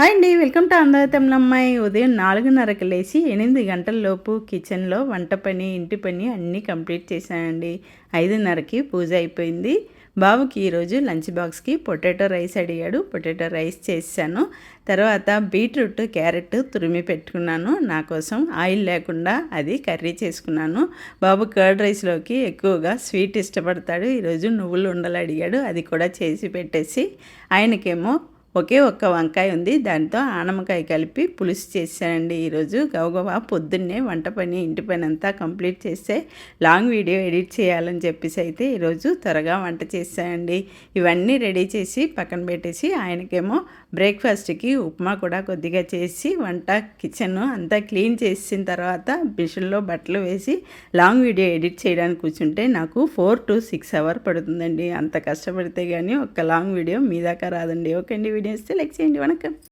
Hi అండి welcome to అందరతమ్లమ్మాయి ఉదయం నాలుగున్నరకు లేచి ఎనిమిది గంటలలోపు కిచెన్లో వంట పని ఇంటి పని అన్నీ కంప్లీట్ చేశానండి. ఐదున్నరకి పూజ అయిపోయింది. బాబుకి ఈరోజు లంచ్ బాక్స్కి పొటాటో రైస్ అడిగాడు. పొటాటో రైస్ చేశాను. తర్వాత బీట్రూట్ క్యారెట్ తురిమి పెట్టుకున్నాను. నా కోసం ఆయిల్ లేకుండా అది కర్రీ చేసుకున్నాను. బాబు కర్డ్ రైస్లోకి ఎక్కువగా స్వీట్ ఇష్టపడతాడు. ఈరోజు నువ్వులు ఉండలు అడిగాడు. అది కూడా చేసి పెట్టేసి ఆయనకేమో ఒకే ఒక్క వంకాయ ఉంది. దాంతో ఆనమకాయ కలిపి పులుసు చేశానండి ఈరోజు. గవగవా పొద్దున్నే వంట పని ఇంటి పని అంతా కంప్లీట్ చేస్తే లాంగ్ వీడియో ఎడిట్ చేయాలని చెప్పేసి అయితే ఈరోజు త్వరగా వంట చేశానండి. ఇవన్నీ రెడీ చేసి పక్కన పెట్టేసి ఆయనకేమో బ్రేక్ఫాస్ట్కి ఉప్మా కూడా కొద్దిగా చేసి వంట కిచెన్ అంతా క్లీన్ చేసిన తర్వాత మిషన్లో బట్టలు వేసి లాంగ్ వీడియో ఎడిట్ చేయడానికి కూర్చుంటే నాకు ఫోర్ టు సిక్స్ అవర్ పడుతుందండి. అంత కష్టపడితే కానీ ఒక్క లాంగ్ వీడియో మీ దాకా రాదండి. ఓకే అండి வீடியோஸ் லைக் செய்யுங்க வணக்கம்.